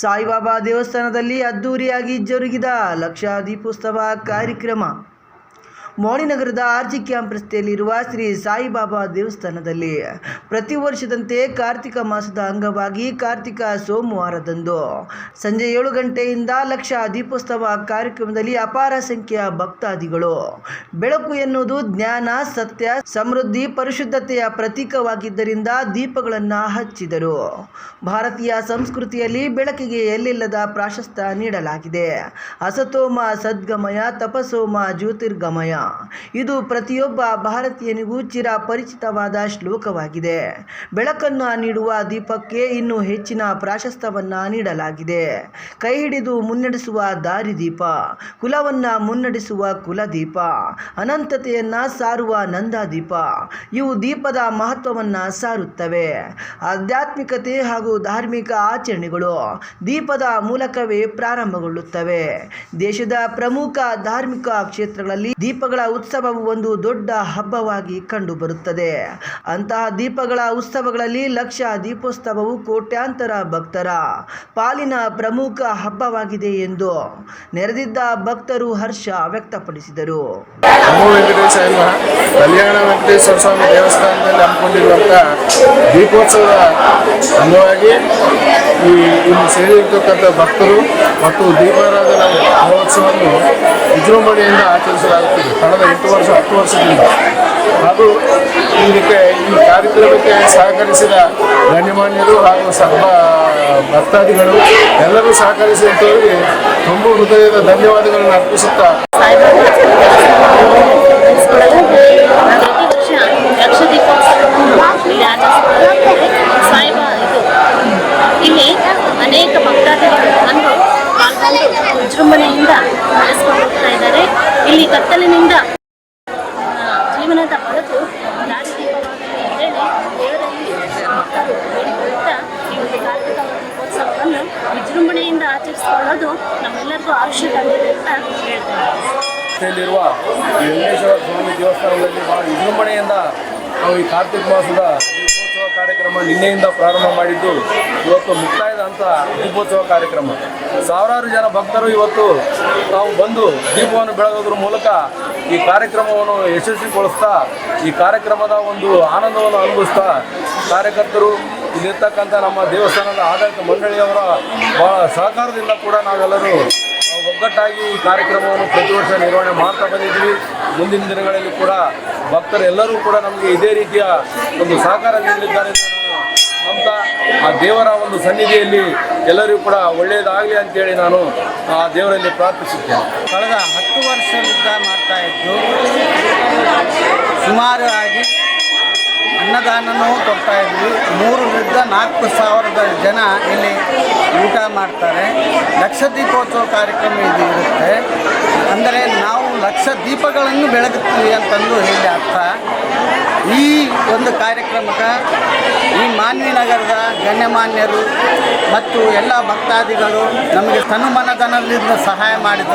ಸಾಯಿಬಾಬಾ ದೇವಸ್ಥಾನದಲ್ಲಿ ಅದ್ದೂರಿಯಾಗಿ ಜರುಗಿದ ಲಕ್ಷ ದೀಪೋತ್ಸವ ಕಾರ್ಯಕ್ರಮ. ಮೋಣಿನಗರದ ಆರ್ಜಿ ಕ್ಯಾಂಪ್ ರಸ್ತೆಯಲ್ಲಿರುವ ಶ್ರೀ ಸಾಯಿಬಾಬಾ ದೇವಸ್ಥಾನದಲ್ಲಿ ಪ್ರತಿ ವರ್ಷದಂತೆ ಕಾರ್ತಿಕ ಮಾಸದ ಅಂಗವಾಗಿ ಕಾರ್ತಿಕ ಸೋಮವಾರದಂದು ಸಂಜೆ ಏಳು ಗಂಟೆಯಿಂದ ಲಕ್ಷ ದೀಪೋತ್ಸವ ಕಾರ್ಯಕ್ರಮದಲ್ಲಿ ಅಪಾರ ಸಂಖ್ಯೆಯ ಭಕ್ತಾದಿಗಳು. ಬೆಳಕು ಎನ್ನುವುದು ಜ್ಞಾನ, ಸತ್ಯ, ಸಮೃದ್ಧಿ, ಪರಿಶುದ್ಧತೆಯ ಪ್ರತೀಕವಾಗಿದ್ದರಿಂದ ದೀಪಗಳನ್ನು ಹಚ್ಚಿದರು. ಭಾರತೀಯ ಸಂಸ್ಕೃತಿಯಲ್ಲಿ ಬೆಳಕಿಗೆ ಎಲ್ಲಿಲ್ಲದ ಪ್ರಾಶಸ್ತ್ಯ ನೀಡಲಾಗಿದೆ. ಅಸತೋಮ ಸದ್ಗಮಯ, ತಪಸೋಮ ಜ್ಯೋತಿರ್ಗಮಯ. ಇದು ಪ್ರತಿಯೊಬ್ಬ ಭಾರತೀಯನಿಗೂ ಚಿರ ಪರಿಚಿತವಾದ ಶ್ಲೋಕವಾಗಿದೆ. ಬೆಳಕನ್ನು ನೀಡುವ ದೀಪಕ್ಕೆ ಇನ್ನೂ ಹೆಚ್ಚಿನ ಪ್ರಾಶಸ್ತ್ಯವನ್ನು ನೀಡಲಾಗಿದೆ. ಕೈ ಹಿಡಿದು ಮುನ್ನಡೆಸುವ ದಾರಿದೀಪ, ಕುಲವನ್ನು ಮುನ್ನಡೆಸುವ ಕುಲದೀಪ, ಅನಂತತೆಯನ್ನು ಸಾರುವ ನಂದಾದೀಪ, ಇವು ದೀಪದ ಮಹತ್ವವನ್ನು ಸಾರುತ್ತವೆ. ಆಧ್ಯಾತ್ಮಿಕತೆ ಹಾಗೂ ಧಾರ್ಮಿಕ ಆಚರಣೆಗಳು ದೀಪದ ಮೂಲಕವೇ ಪ್ರಾರಂಭಗೊಳ್ಳುತ್ತವೆ. ದೇಶದ ಪ್ರಮುಖ ಧಾರ್ಮಿಕ ಕ್ಷೇತ್ರಗಳಲ್ಲಿ ದೀಪಗಳ ಉತ್ಸವವು ಒಂದು ದೊಡ್ಡ ಹಬ್ಬವಾಗಿ ಕಂಡುಬರುತ್ತದೆ. ಅಂತಹ ದೀಪಗಳ ಉತ್ಸವಗಳಲ್ಲಿ ಲಕ್ಷ ದೀಪೋತ್ಸವವು ಕೋಟ್ಯಾಂತರ ಭಕ್ತರ ಪಾಲಿನ ಪ್ರಮುಖ ಹಬ್ಬವಾಗಿದೆ ಎಂದು ನೆರೆದಿದ್ದ ಭಕ್ತರು ಹರ್ಷ ವ್ಯಕ್ತಪಡಿಸಿದರು. ಕಲ್ಯಾಣ ವೆಂಕಟೇಶ್ವರ ಸ್ವಾಮಿ ದೇವಸ್ಥಾನದಲ್ಲಿ ಹಮ್ಮಿಕೊಂಡಿರುವಂಥ ದೀಪೋತ್ಸವದ ಅಂಗವಾಗಿ ಈ ಇಲ್ಲಿ ಸೇರಿರ್ತಕ್ಕಂಥ ಭಕ್ತರು ಮತ್ತು ದೀಪಾರಾಧನಾ ಮಹೋತ್ಸವವನ್ನು ವಿಜೃಂಭಣೆಯಿಂದ ಆಚರಿಸಲಾಗುತ್ತದೆ. ಕಳೆದ ಎಂಟು ವರ್ಷ, ಹತ್ತು ವರ್ಷದಿಂದ. ಹಾಗೂ ಇದಕ್ಕೆ ಈ ಕಾರ್ಯಕ್ರಮಕ್ಕೆ ಸಹಕರಿಸಿದ ಗಣ್ಯಮಾನ್ಯರು ಹಾಗೂ ಸರ್ವ ಭಕ್ತಾದಿಗಳು ಎಲ್ಲರೂ ಸಹಕರಿಸಿದಂಥವರಿಗೆ ತುಂಬ ಹೃದಯದ ಧನ್ಯವಾದಗಳನ್ನು ಅರ್ಪಿಸುತ್ತಾ ಪ್ರತಿ ವರ್ಷ ಲಕ್ಷ ದೀಪೋತ್ಸವವನ್ನು ಇಲ್ಲಿ ಆಚರಿಸಲಾಗುತ್ತದೆ ಸಾಯಿಬಾ ಇದು ಇಲ್ಲಿ ಅನೇಕ ಭಕ್ತಾದಿಗಳು ಬಂದು ಪಾಲ್ಗೊಂಡು ವಿಜೃಂಭಣೆಯಿಂದ ನಡೆಸ್ಕೊಂಡು ಹೋಗ್ತಾ ಇದ್ದಾರೆ ಇಲ್ಲಿ ಕತ್ತಲಿನಿಂದ. ಜೀವನದ ಹೊರತು ದಾರಿದೀಪವಾಗಲಿ ಅಂತೇಳಿ ದೇವರಲ್ಲಿ ಮಕ್ಕಳು ಬೇಡಿಕೊಳ್ಳುತ್ತಾ ಈ ಒಂದು ಕಾರ್ತಿಕ ದೀಪೋತ್ಸವವನ್ನು ವಿಜೃಂಭಣೆಯಿಂದ ಆಚರಿಸಿಕೊಳ್ಳೋದು ನಮ್ಮೆಲ್ಲರಿಗೂ ತಂದಿದೆ ಅಂತ ಹೇಳ್ತಾರೆ ಈ ವೆಂಕಟೇಶ್ವರ ಸ್ವಾಮಿ ದೇವಸ್ಥಾನದಲ್ಲಿ ಬಹಳ ವಿಜೃಂಭಣೆಯಿಂದ ನಾವು ಈ ಕಾರ್ತಿಕ ಮಾಸದ ಕಾರ್ಯಕ್ರಮ ನಿನ್ನೆಯಿಂದ ಪ್ರಾರಂಭ ಮಾಡಿದ್ದು ಇವತ್ತು ಮುಕ್ತಾಯದ ದೀಪೋತ್ಸವ ಕಾರ್ಯಕ್ರಮ. ಸಾವಿರಾರು ಜನ ಭಕ್ತರು ಇವತ್ತು ತಾವು ಬಂದು ದೀಪವನ್ನು ಬೆಳಗೋದ್ರ ಮೂಲಕ ಈ ಕಾರ್ಯಕ್ರಮವನ್ನು ಯಶಸ್ವಿಗೊಳಿಸ್ತಾ, ಈ ಕಾರ್ಯಕ್ರಮದ ಒಂದು ಆನಂದವನ್ನು ಅನುಭವಿಸ್ತಾ ಕಾರ್ಯಕರ್ತರು, ಇಲ್ಲಿರ್ತಕ್ಕಂಥ ನಮ್ಮ ದೇವಸ್ಥಾನದ ಆಡಳಿತ ಮಂಡಳಿಯವರ ಬಹಳ ಸಹಕಾರದಿಂದ ಕೂಡ ನಾವೆಲ್ಲರೂ ಒಗ್ಗಟ್ಟಾಗಿ ಈ ಕಾರ್ಯಕ್ರಮವನ್ನು ಪ್ರತಿ ವರ್ಷ ನಿರ್ವಹಣೆ ಮಾಡ್ತಾ ಬಂದಿದ್ದೀವಿ. ಮುಂದಿನ ದಿನಗಳಲ್ಲಿ ಕೂಡ ಭಕ್ತರೆಲ್ಲರೂ ಕೂಡ ನಮಗೆ ಇದೇ ರೀತಿಯ ಒಂದು ಸಹಕಾರ ನೀಡಲಿದ್ದಾರೆ ಅಂತ ಆ ದೇವರ ಒಂದು ಸನ್ನಿಧಿಯಲ್ಲಿ ಎಲ್ಲರಿಗೂ ಕೂಡ ಒಳ್ಳೆಯದಾಗಲಿ ಅಂತೇಳಿ ನಾನು ಆ ದೇವರಲ್ಲಿ ಪ್ರಾರ್ಥಿಸುತ್ತೇನೆ. ಕಳೆದ ಹತ್ತು ವರ್ಷದಿಂದ ಮಾಡ್ತಾ ಇದ್ದು ಸುಮಾರು ಆಗಿ ಅನ್ನದಾನನೂ ಕೊಡ್ತಾ ಇದ್ವಿ. ಮೂರರಿಂದ ನಾಲ್ಕು ಸಾವಿರದ ಜನ ಇಲ್ಲಿ ಊಟ ಮಾಡ್ತಾರೆ. ಲಕ್ಷ ದೀಪೋತ್ಸವ ಕಾರ್ಯಕ್ರಮ ಇದು ಇರುತ್ತೆ. ಅಂದರೆ ನಾವು ಲಕ್ಷ ದೀಪಗಳನ್ನು ಬೆಳಗುತ್ತೀವಿ ಅಂತಂದು ಹೇಳಿ ಅರ್ಥ. ಈ ಒಂದು ಕಾರ್ಯಕ್ರಮಕ್ಕೆ ಈ ಮಾನ್ವಿ ನಗರದ ಗಣ್ಯಮಾನ್ಯರು ಮತ್ತು ಎಲ್ಲ ಭಕ್ತಾದಿಗಳು ನಮಗೆ ತನುಮನಧನದಿಂದ ಸಹಾಯ ಮಾಡಿದ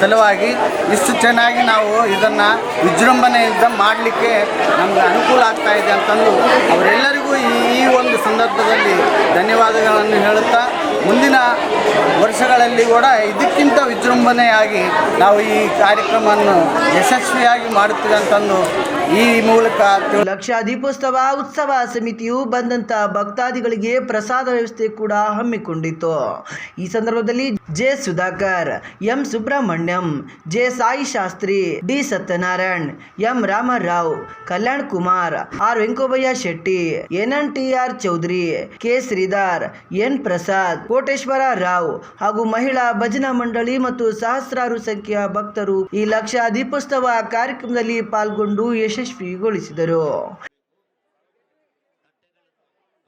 ಸಲುವಾಗಿ ಇಷ್ಟು ಚೆನ್ನಾಗಿ ನಾವು ಇದನ್ನು ವಿಜೃಂಭಣೆಯಿಂದ ಮಾಡಲಿಕ್ಕೆ ನಮಗೆ ಅನುಕೂಲ ಆಗ್ತಾ ಇದೆ ಅಂತಂದು ಅವರೆಲ್ಲರಿಗೂ ಈ ಒಂದು ಸಂದರ್ಭದಲ್ಲಿ ಧನ್ಯವಾದಗಳನ್ನು ಹೇಳುತ್ತಾ ಮುಂದಿನ ವರ್ಷಗಳಲ್ಲಿ ಕೂಡ ಇದಕ್ಕಿಂತ ವಿಜೃಂಭಣೆಯಾಗಿ ನಾವು ಈ ಕಾರ್ಯಕ್ರಮವನ್ನು ಯಶಸ್ವಿಯಾಗಿ ಮಾಡುತ್ತೇವೆ ಅಂತಂದು ಈ ಮೂಲಕ ಲಕ್ಷ ದೀಪೋತ್ಸವ ಉತ್ಸವ ಸಮಿತಿಯು ಬಂದಂತ ಭಕ್ತಾದಿಗಳಿಗೆ ಪ್ರಸಾದ ವ್ಯವಸ್ಥೆ ಕೂಡ ಹಮ್ಮಿಕೊಂಡಿತ್ತು. ಈ ಸಂದರ್ಭದಲ್ಲಿ J Sudhakar, M Subrahmanyam, J Sai Shastri, D Satyanarayan, M Ramarao, Kalyan Kumar, R Venkobaiah Shetty, N N T R Chowdhary, K Sridhar, N Prasad Koteswara Rao ಹಾಗೂ ಮಹಿಳಾ ಭಜನಾ ಮಂಡಳಿ ಮತ್ತು ಸಹಸ್ರಾರು ಸಂಖ್ಯೆಯ ಭಕ್ತರು ಈ ಲಕ್ಷ ದೀಪೋತ್ಸವ ಕಾರ್ಯಕ್ರಮದಲ್ಲಿ ಪಾಲ್ಗೊಂಡು ಯಶಸ್ವಿಗೊಳಿಸಿದರು.